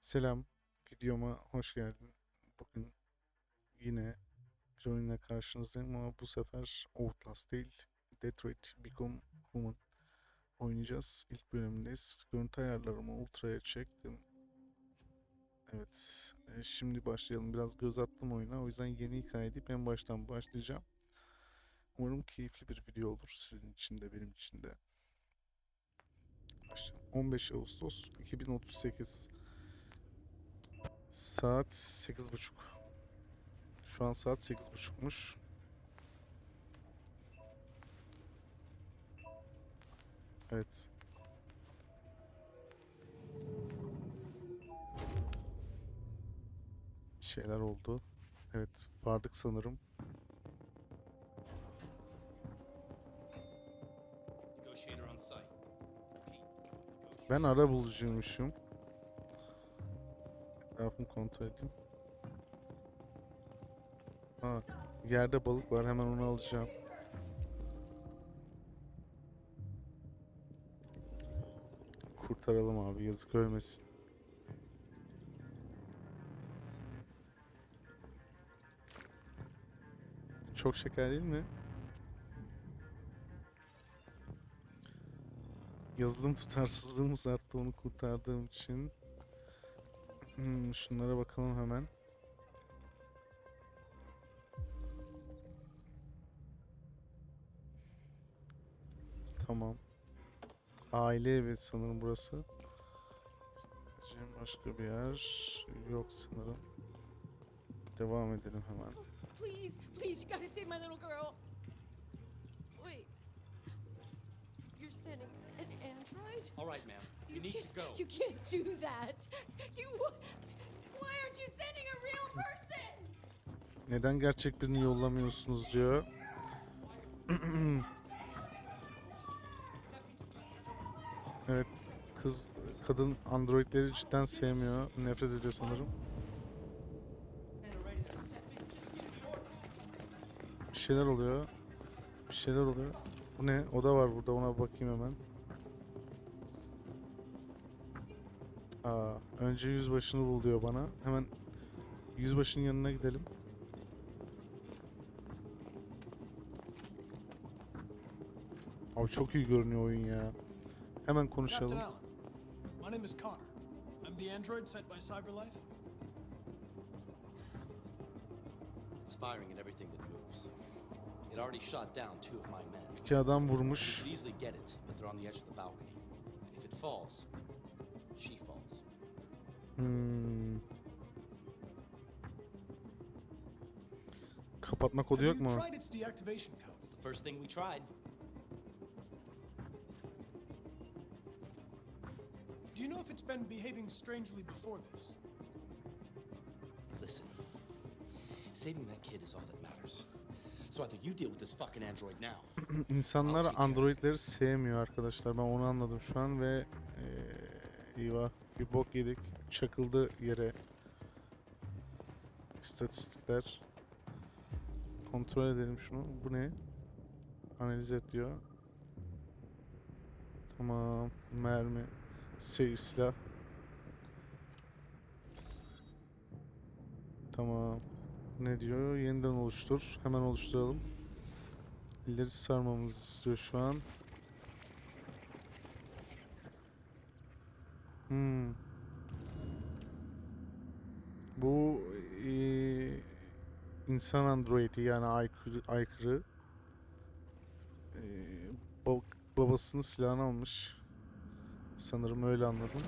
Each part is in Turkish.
Selam, videoma hoş geldin. Bugün yine bir oyunla karşınızdayım ama bu sefer Outlast değil, Detroit Become Human oynayacağız. İlk bölümündeyiz. Görüntü ayarlarımı ultraya çektim. Evet, e, şimdi başlayalım. Biraz göz attım oyuna, o yüzden yeni hikaye en baştan başlayacağım. Umarım keyifli bir video olur sizin için de benim için de. Başlayalım. 15 Ağustos 2038 Saat sekiz buçuk. Şu an saat sekiz buçukmuş. Evet. Bir şeyler oldu. Evet, vardık sanırım. Ben ara bulucuymuşum. Etrafımı kontrol edeyim. Ha, yerde balık var. Hemen onu alacağım. Kurtaralım abi. Yazık ölmesin. Çok şeker değil mi? Yazılım tutarsızlığımız arttı onu kurtardığım için. Hmm, şunlara bakalım hemen. Tamam. Aile evi sanırım burası. Başka bir yer yok sanırım. Devam edelim hemen. Please, please, you gotta save my little girl. Wait. You're sending an android? All right, ma'am. You need to can't, go. You can't do that. You. Why aren't you sending a real person? Neden gerçek birini yollamıyorsunuz diyor. evet, kız kadın androidleri cidden sevmiyor. Nefret ediyor sanırım. Bir şeyler oluyor. Bir şeyler oluyor. Bu ne? Oda var burada. Ona bakayım hemen. Aa, önce yüzbaşını bul diyor bana. Hemen yüzbaşının yanına gidelim. Abi çok iyi görünüyor oyun ya. Hemen konuşalım. Captain Allen, my name is Connor. I'm the android sent by CyberLife. It's firing at everything that moves. It already shot down two of my men. İki adam vurmuş. easily get it, but they're on the edge of the balcony. If it falls, she falls. Hmm. Kapatma kodu yok mu? tried its deactivation codes? It's the first thing we tried. Do you know if it's been behaving strangely before this? Listen, saving that kid is all that matters. So either you deal with this fucking android now, İnsanlar androidleri sevmiyor arkadaşlar. Ben onu anladım şu an ve eyvah bir bok yedik. Çakıldı yere. İstatistikler. Kontrol edelim şunu. Bu ne? Analiz et diyor. Tamam. Mermi. Save silah. Tamam. Ne diyor? Yeniden oluştur. Hemen oluşturalım. İleri sarmamızı istiyor şu an. Hmm. Bu eee, insan androidi yani aykırı, aykırı. Eee, ba- babasının silahını almış. Sanırım öyle anladım.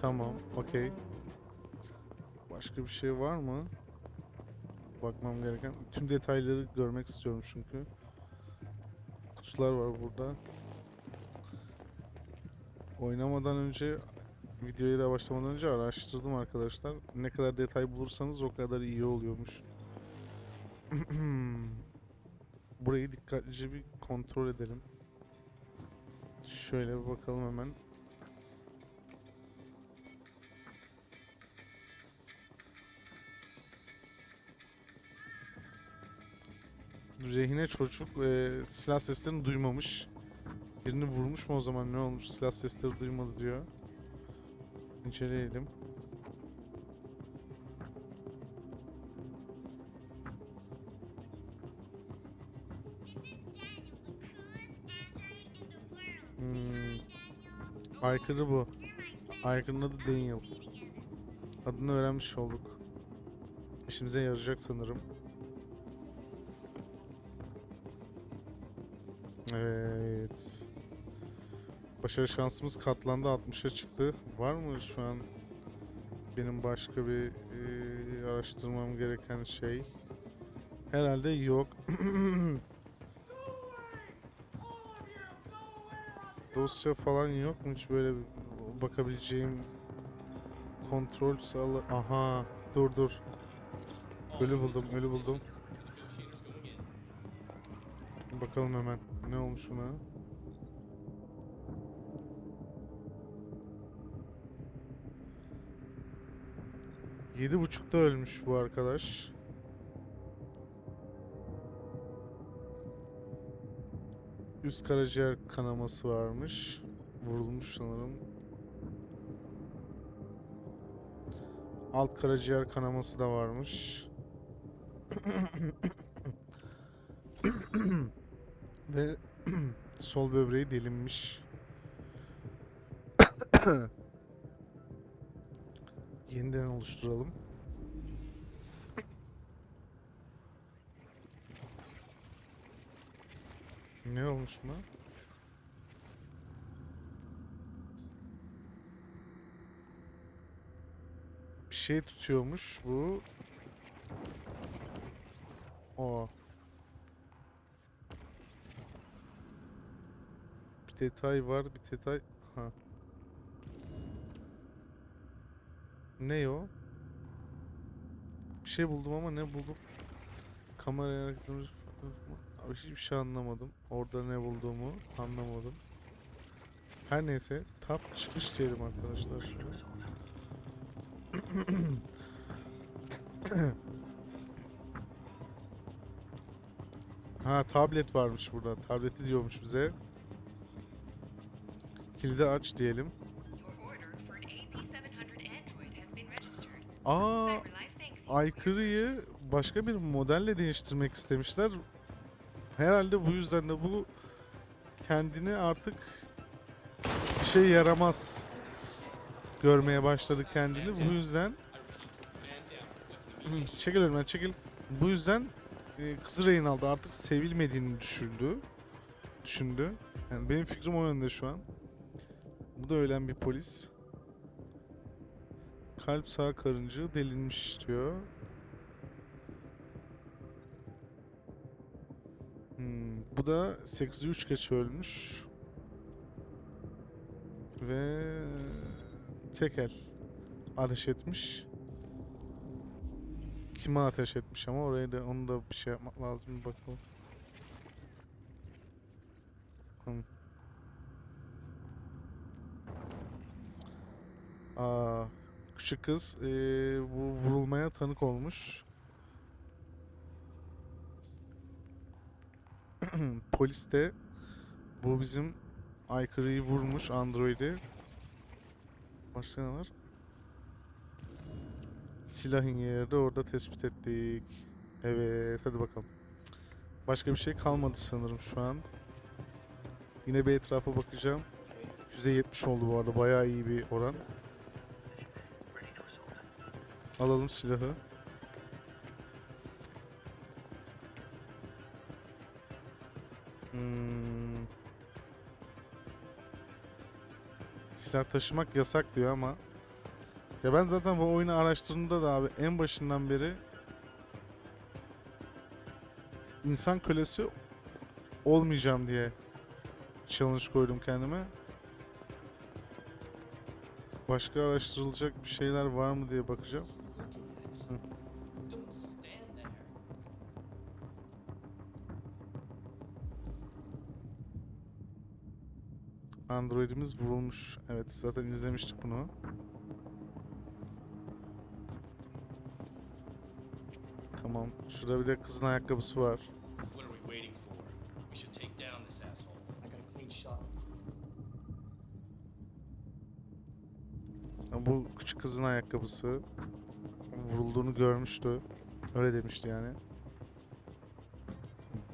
Tamam, okey. Başka bir şey var mı? bakmam gereken. Tüm detayları görmek istiyorum çünkü. Kutular var burada. Oynamadan önce videoya da başlamadan önce araştırdım arkadaşlar. Ne kadar detay bulursanız o kadar iyi oluyormuş. Burayı dikkatlice bir kontrol edelim. Şöyle bir bakalım hemen. Rehine çocuk e, silah seslerini duymamış. Birini vurmuş mu o zaman ne olmuş? Silah sesleri duymadı diyor. İnceleyelim. Hmm. Aykırı bu. Aykırı'nın adı Daniel. Adını öğrenmiş olduk. İşimize yarayacak sanırım. Evet. Başarı şansımız katlandı 60'a çıktı. Var mı şu an benim başka bir eee, araştırmam gereken şey? Herhalde yok. Dosya falan yok mu hiç böyle bakabileceğim kontrol sağla... Aha dur dur. Ölü buldum ölü buldum. Bakalım hemen ne olmuş buna. Yedi buçukta ölmüş bu arkadaş. Üst karaciğer kanaması varmış. Vurulmuş sanırım. Alt karaciğer kanaması da varmış. Ve sol böbreği delinmiş. Yeniden oluşturalım. Ne olmuş buna? Bir şey tutuyormuş bu. O. Bir detay var, bir detay. Ha. Ne o? Bir şey buldum ama ne buldum? Kameraya hareketlerimiz Abi hiçbir şey anlamadım. Orada ne bulduğumu anlamadım. Her neyse, tap çıkış diyelim arkadaşlar şöyle. ha tablet varmış burada. Tableti diyormuş bize. Kilidi aç diyelim. Aa, aykırıyı başka bir modelle değiştirmek istemişler. Herhalde bu yüzden de bu kendini artık bir şey yaramaz görmeye başladı kendini. Bu yüzden çekil önümden çekil. Bu yüzden e, kızı rehin aldı. Artık sevilmediğini düşündü. Düşündü. Yani benim fikrim o yönde şu an. Bu da ölen bir polis. Kalp sağ karıncığı delinmiş diyor. Hmm, bu da 8'i 3 geç ölmüş. Ve tekel ateş etmiş. Kime ateş etmiş ama oraya da onu da bir şey yapmak lazım bir bakalım. Hmm. Aa, küçük kız eee, bu vurulmaya tanık olmuş. Polis de bu bizim aykırıyı vurmuş androidi. Başka ne var? Silahın yeri de orada tespit ettik. Evet hadi bakalım. Başka bir şey kalmadı sanırım şu an. Yine bir etrafa bakacağım. %70 oldu bu arada bayağı iyi bir oran. Alalım silahı. Hmm. Silah taşımak yasak diyor ama ya ben zaten bu oyunu araştırdığımda da abi en başından beri insan kölesi olmayacağım diye challenge koydum kendime. Başka araştırılacak bir şeyler var mı diye bakacağım. Android'imiz vurulmuş. Evet zaten izlemiştik bunu. Tamam. Şurada bir de kızın ayakkabısı var. Bu küçük kızın ayakkabısı. Vurulduğunu görmüştü. Öyle demişti yani.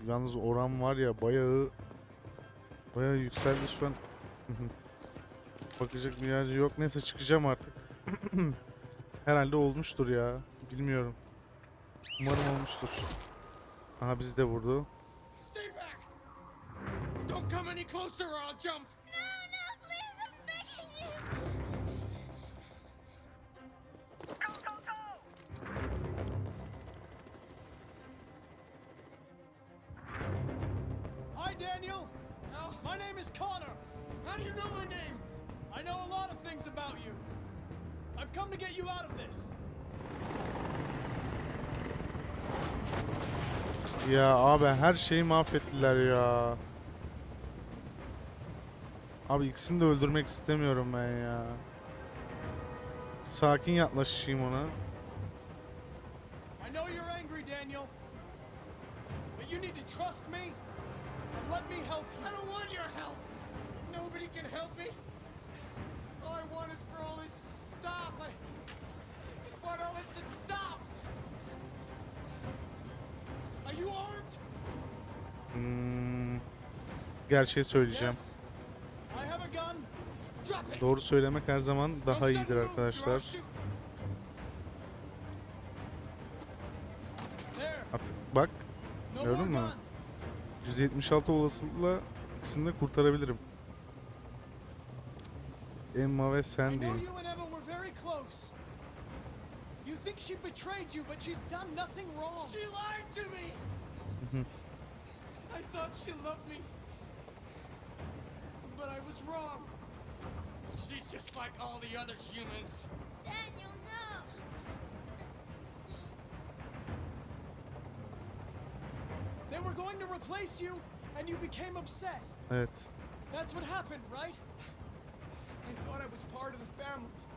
Yalnız oran var ya bayağı bayağı yükseldi şu an Bakacak bir yer yok. Neyse çıkacağım artık. Herhalde olmuştur ya. Bilmiyorum. Umarım olmuştur. Aha bizi de vurdu. Don't come any closer or I'll jump! Know my name? I know a lot of things about you. I've come to get you out of this. Ya abi her şeyi mahvettiler ya. Abi ikisini de öldürmek istemiyorum ben ya. Sakin yaklaşayım ona. I know you're angry, Daniel. But you need to trust me and let me help I you. don't want your help! Nobody can help me! All I want is for all this to stop! I just want all this to stop! Are you armed? Hmm, gerçeği söyleyeceğim. Doğru söylemek her zaman daha iyidir arkadaşlar. Artık bak Gördün mü? gun. 176 olasılıkla ikisini de kurtarabilirim. Emma ve I know you and Emma were very close. You think she betrayed you, but she's done nothing wrong. She lied to me! I thought she loved me. But I was wrong. She's just like all the other humans. Daniel, no. They were going to replace you, and you became upset. Evet. That's what happened, right?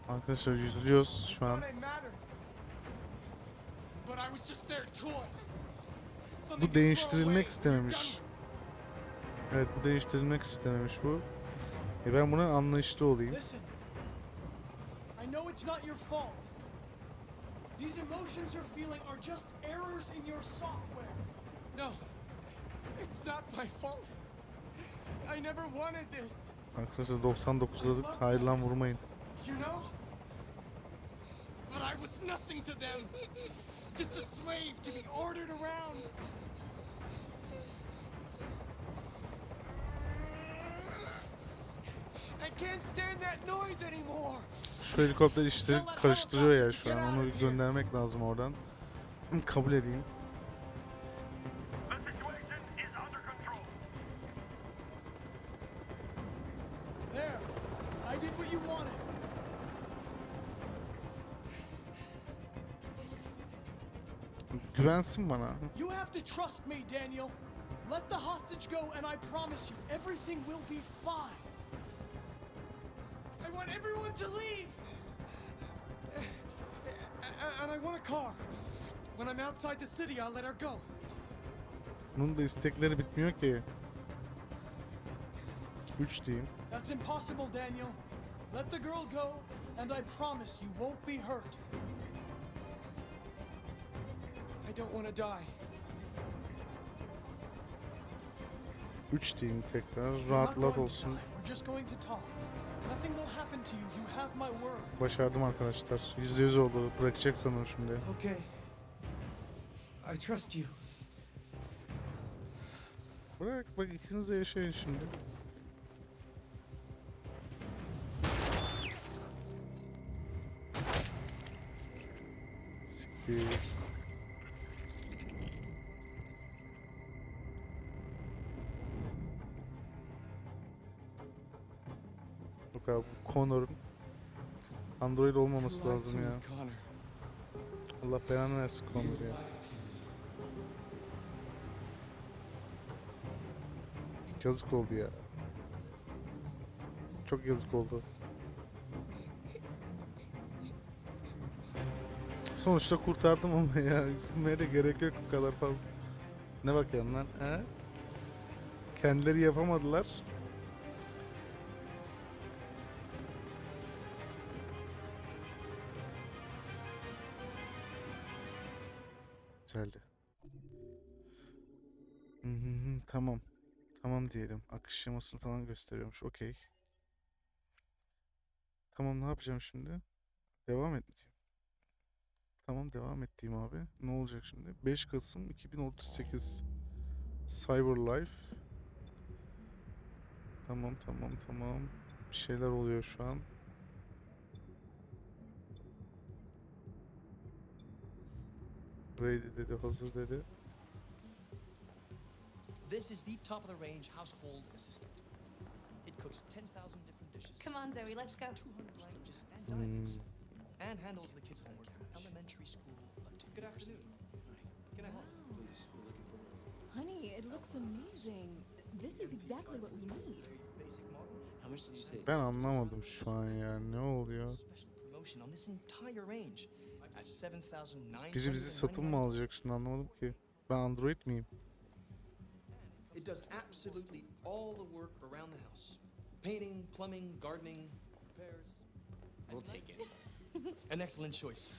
Arkadaşlar üzülüyoruz şu an. Bu değiştirilmek istememiş. Evet bu değiştirilmek istememiş bu. E ben buna anlayışlı olayım. These emotions you're feeling are just errors in your software. No, it's not my fault. I never wanted this. Arkadaşlar 99'ladık. Hayır lan vurmayın. But I was nothing to them. Just a slave to be ordered around. I can't stand that noise anymore. Şu helikopter işte karıştırıyor ya şu an. Onu göndermek lazım oradan. Kabul edeyim. Güvensin bana. You have to trust me, Daniel. Let the hostage go, and I promise you, everything will be fine. I want everyone to leave. And I want a car. When I'm outside the city, I'll let her go. Bunun da istekleri bitmiyor ki. 3 diyeyim. That's impossible, Daniel. Let the girl go, and I promise you won't be hurt. I don't want to die. 3 diyeyim tekrar. Rahatlat olsun. die. We're just going to talk. Nothing will happen to you. You have my word. Başardım arkadaşlar. %100 oldu. Bırakacak sanırım şimdi. Okay. I trust you. Bırak bak ikiniz de yaşayın şimdi. Siktir. Abi bu Connor'un Android olmaması lazım ya. Allah belanı versin Connor ya. Yazık oldu ya. Çok yazık oldu. Sonuçta kurtardım ama ya üzülmeye de gerek yok bu kadar fazla. Ne bakıyorsun lan? He? Kendileri yapamadılar. Diyelim. Akış şemasını falan gösteriyormuş. Okey. Tamam ne yapacağım şimdi? Devam et diyeyim? Tamam devam et diyeyim abi. Ne olacak şimdi? 5 Kasım 2038 Cyberlife Tamam tamam tamam. Bir şeyler oluyor şu an. Ready dedi, hazır dedi. This is the top of the range household assistant. It cooks 10,000 different dishes. Come on, Zoe, let's go. 200 languages and dialects. And handles the kids' homework from elementary school up to. Good afternoon. Can I help? Please, we're looking for Honey, it looks amazing. This is exactly what we need. How much did you say? Ben anlamadım şu an ya. Ne oluyor? Special promotion on this entire range at 7,999. Biri bizi satın mı alacak şimdi anlamadım ki. Ben Android miyim? It does absolutely all the work around the house. Painting, plumbing, gardening, repairs. We'll take it. An excellent choice.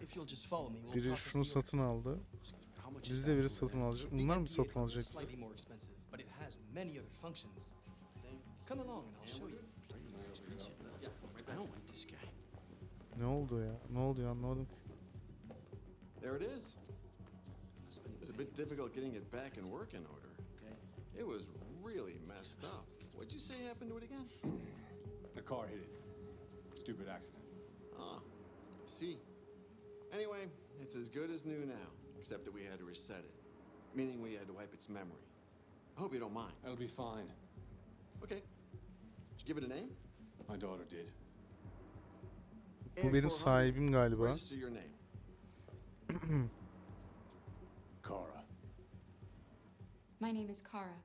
If you'll just follow me, we'll Biri process şunu the satın aldı. That de biri satın alacak. Bunlar mı satın alacak bizi? slightly more expensive, but it has many other functions. Come along and I'll show you. I don't like this guy. Ne oldu ya? Ne oluyor anlamadım ki. There it is. It was a bit difficult getting it back in working order. Okay. It was really messed up. What'd you say happened to it again? The car hit it. Stupid accident. Ah, I see. Anyway, it's as good as new now, except that we had to reset it. Meaning we had to wipe its memory. I hope you don't mind. That'll be fine. Okay. Did you give it a name? My daughter did. Bu benim sahibim galiba. My name is Kara.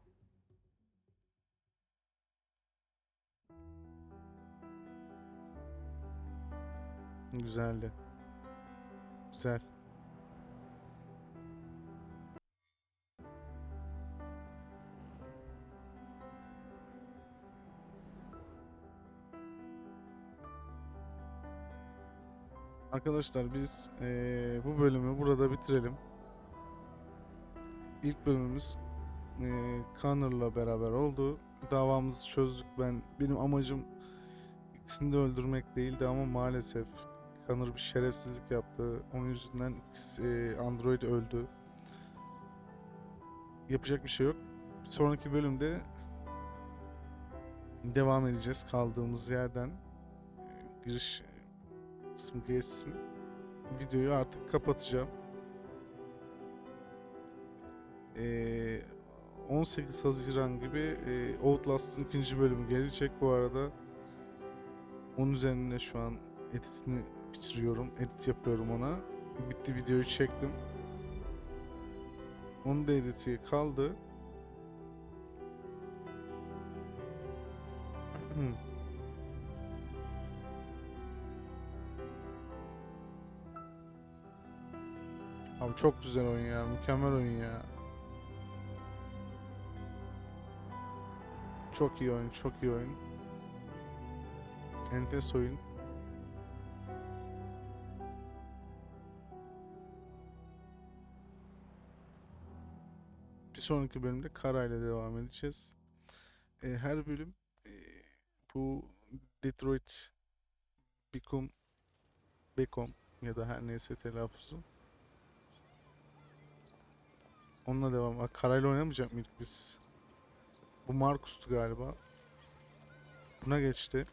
Güzeldi. Güzel. Arkadaşlar biz eee, bu bölümü burada bitirelim. İlk bölümümüz eee Connor'la beraber oldu. Davamızı çözdük. Ben benim amacım ikisini de öldürmek değildi ama maalesef Connor bir şerefsizlik yaptı. Onun yüzünden ikisi, eee, Android öldü. Yapacak bir şey yok. Sonraki bölümde devam edeceğiz kaldığımız yerden. Eee, Giriş kısmı geçsin. Videoyu artık kapatacağım. Eee 18 Haziran gibi eee, Outlast'ın ikinci bölümü gelecek bu arada. Onun üzerine şu an editini bitiriyorum. Edit yapıyorum ona. Bitti videoyu çektim. Onun da editi kaldı. Abi çok güzel oyun ya. Mükemmel oyun ya. Çok iyi oyun, çok iyi oyun. Enfes oyun. Bir sonraki bölümde Kara ile devam edeceğiz. Ee, her bölüm ee, bu Detroit Become Become ya da her neyse telaffuzu. Onunla devam. Karayla oynamayacak mıydık biz? Bu Markus'tu galiba. Buna geçti.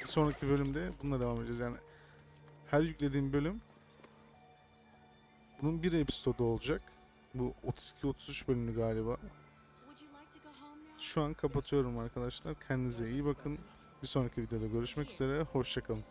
Bir sonraki bölümde bununla devam edeceğiz. Yani her yüklediğim bölüm bunun bir episodu olacak. Bu 32-33 bölümlü galiba. Şu an kapatıyorum arkadaşlar. Kendinize iyi bakın. Bir sonraki videoda görüşmek üzere. Hoşçakalın.